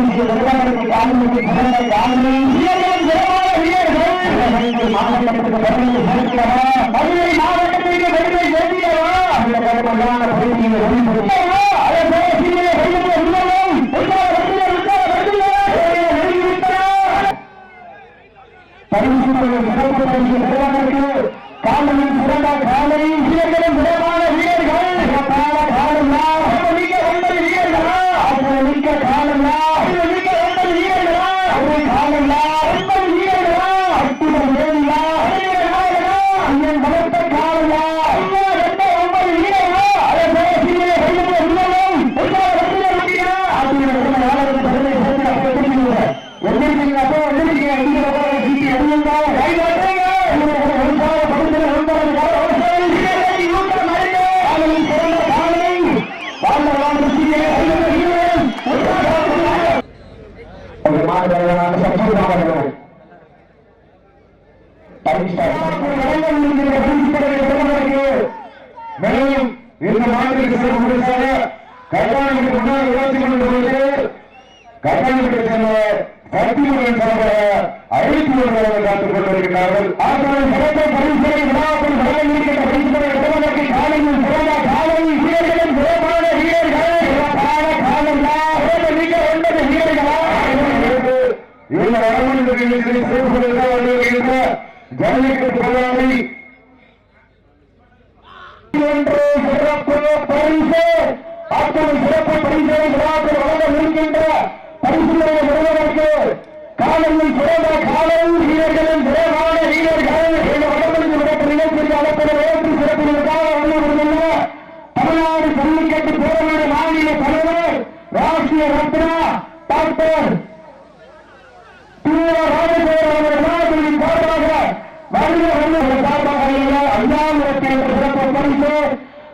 பரிசு வருவாருக்கு காலனுக்கு பிறந்த காலனி வீரர்கள் பெருமை சேர்க்கிறவா மதுரை மாவட்டத்திற்கு பெருமை சேர்க்கிறவா அந்த கடுமையான பகுதியை வெளிப்படுத்தவா அதை பேசிய வெளியே உள்ளதும் உட்கார பரிசு கல்யாணத்துக்கு முன்னால் உயர்த்தி கொண்டு வருவது கல்யாணத்துக்கு சத்தியமுடன் சார்பாக அழைத்து வருவதாக காத்துக் கொண்டிருக்கிறார்கள். ஆற்றல் சிறந்த பரிசுகளை விழாக்கள் வழங்கியிருக்கின்ற பரிசுகளை காலையில் சிறந்த காலை வீரர்களும் சிறப்பான வீரர்கள் சிறப்பான காலங்களா மிக ஒன்பது வீரர்களா? இந்த ஜல்லிக்கட்டு சிறப்பு பரிசு அத்தனை சிறப்பு பரிசுகளை விழாக்கள் வழங்க இருக்கின்ற பரிசுகளை பெறுவதற்கு காலையில் சிறந்த காலை வீரர்களும் சிறப்பான வீரர்கள் இந்த வடமொழி விடப்பு நிகழ்ச்சிக்கு அழைப்பது வேறு சிறப்பிற்காக வந்திருக்கின்ற தமிழ்நாடு ஜல்லிக்கட்டு போராட மாநில தலைவர் ராஷ்டிரிய ரத்னா டாக்டர்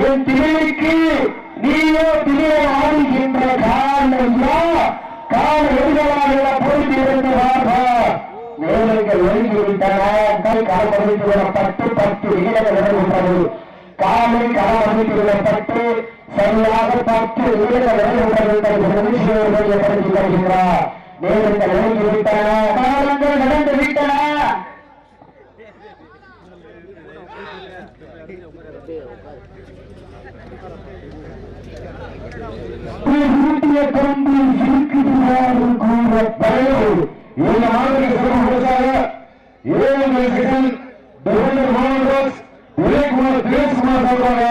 என் திருவிக்கு நீயோ திரை ஆடுகின்ற காலையா கால எதிராக பொறுத்து இருந்து வாப்பா வேலைகள் ஒழுங்கி விட்டன. காலப்பகுதிக்கு விடப்பட்டு பத்து வீரர்கள் விடப்பட்டது காலை களமதித்து விடப்பட்டு சரியாக பத்து வீரர்கள் விடப்பட்டது வருகின்றார் நேரங்கள் ஒழுங்கி விட்டன. காலங்கள் நடந்து விட்டன. ஊட்டிய கொம்பில் சிரிக்குகிறார் கூறப்படும் இந்த மாதிரி சிறப்பு பரிசாக தினேஷ்குமார் சார்பாக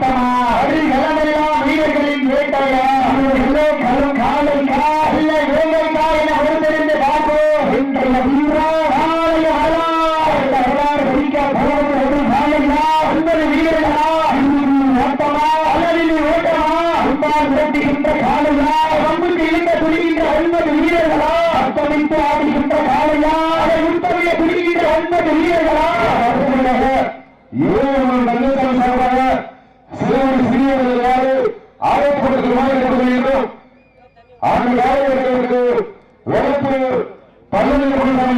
Santa பெறுகின்ற ஒன்பது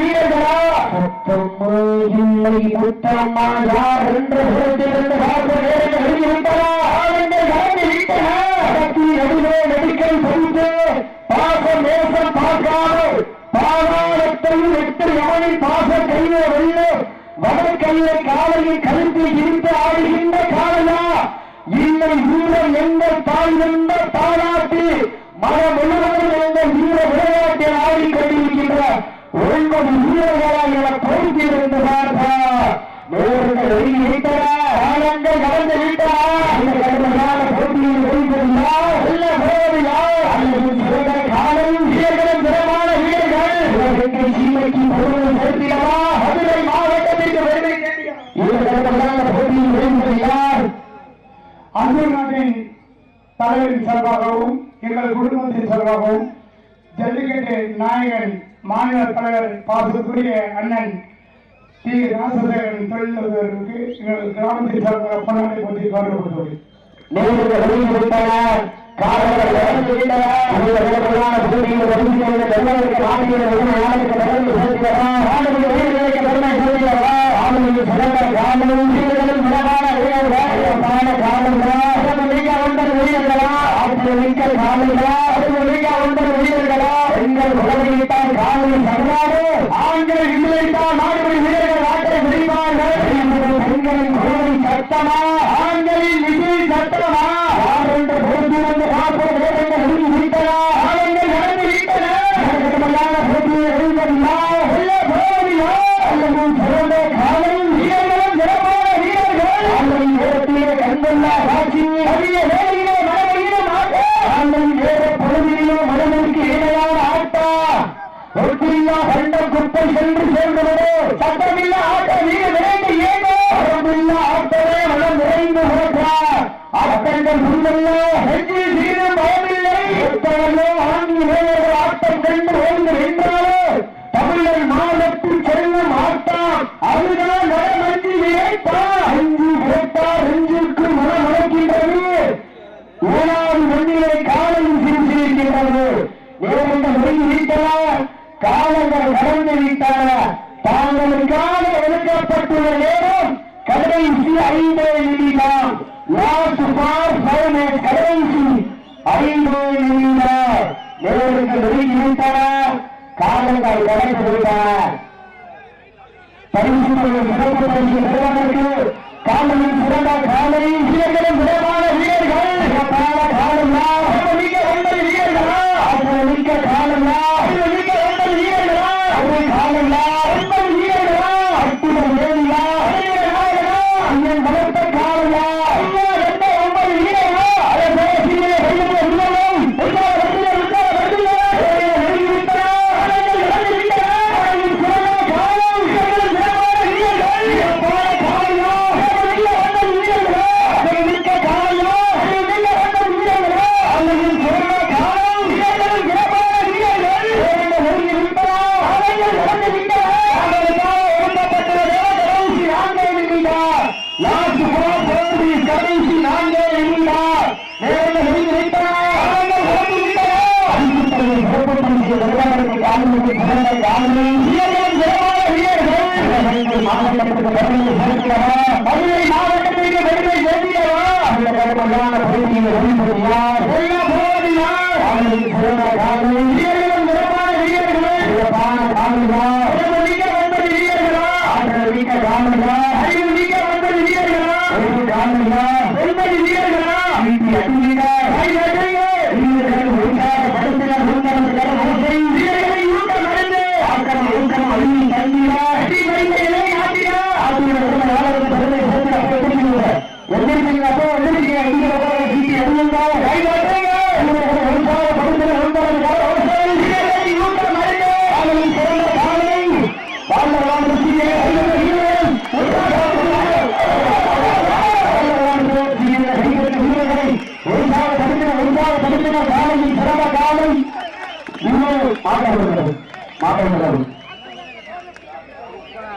வீரர்களா? சத்தம்மா இல்லை முத்தம்மா யார்? என்ற கல்வியிலே மெடிக்கல் படித்து பாச நேசம் பார்க்காது பாதாளத்தையும் எட்டு எவனை பாச கையிலே வெளியே வடை கையிலே காலையில் கருத்து இருந்து ஆடுகின்ற காலையா? இல்லை வீர எந்த தாய் எந்த பாராட்டி மனம் முழுவதும் எந்த வீர விளையாட்டை ஆடிக்கொண்டிருக்கின்ற ஒன்பது வீரர்களாக பொறுத்திருந்த பார்த்தார். நேரங்கள் வெளியிட்டார் ஆனந்த நடந்து அன்பூர் நாட்டின் தலைவரின் சார்பாகவும் எங்கள் குடும்பத்தின் சார்பாகவும் ஜல்லிக்கட்டு நாயகன் மாநில தலைவர் பாசத்துக்குரிய அண்ணன் டி. ராசசேகரன் தொழிலதிபருக்கு எங்கள் கிராமத்தின் சார்பாக பொன்னாடை பற்றி கௌரவப்படுத்துவது நேர்கள் ஒதுங்கி விட்டன காலங்கள் ஒன்பது வீரர்களா ஆற்றல் மிக்க ஒன்பது வீரர்களா ஆண்கள் இல்லைத்தான் நாடுபடி வீரர்கள் நாட்டை பெண்களின் சட்டமா ஆண்களின் விஜய் சட்டமா யார் என்று கண்டம் சென்று சேர்ந்தவரோ சட்டமில்ல ஆட்ட நீங்க நிறைந்து ஏதோ ஆட்டமே மனம் நிறைந்து உழைத்தார் ஆட்டங்கள் முன்னல்ல நெஞ்சில் சீரும் பயமில்லை எத்தனையோ ஆண்டி ஆட்டம் கண்டு ஓய்ந்து நின்றாலோ தமிழர் மாதத்தில் செல்லும் ஆட்டம் அதுதான் நலமஞ்சி நினைத்தார் அஞ்சு கேட்டார் நெஞ்சுக்கு மனம் அழைக்கின்றது ஏழாவது மண்ணிலே காலையில் சிரிச்சிருக்கின்றது நேரங்கள் ஒதுங்கி விட்டன காலங்கள் கடந்து தாங்களுக்காக ஒதுக்கப்பட்டுள்ள நேரம் கடைசி ஐந்து நிமிடம். லாஸ்ட் ஃபார் ஃபைவ் மினிட்ஸ் கடைசி ஐந்து நிமிடம். பரிசு சிறப்பு பரிசு பெறுவதற்கு காலையில் சிறந்த காலை வீரர்களும் விடமான வீரர்கள். சிறப்பான காலங்களுக்கு சிறந்த காலங்களை வீரர்கள் சிறப்பான வீரர்கள். சிவகங்கை மாவட்டத்துக்கு பெருமை சேர்க்கிறவா மதுரை மாவட்டத்திற்கு பெருமை சேர்க்கிறவா அந்த வெளிப்படுத்தியா வெல்ல போவதில்லை அவர்களுக்கு சிறந்த காலை காலையில் சிறந்த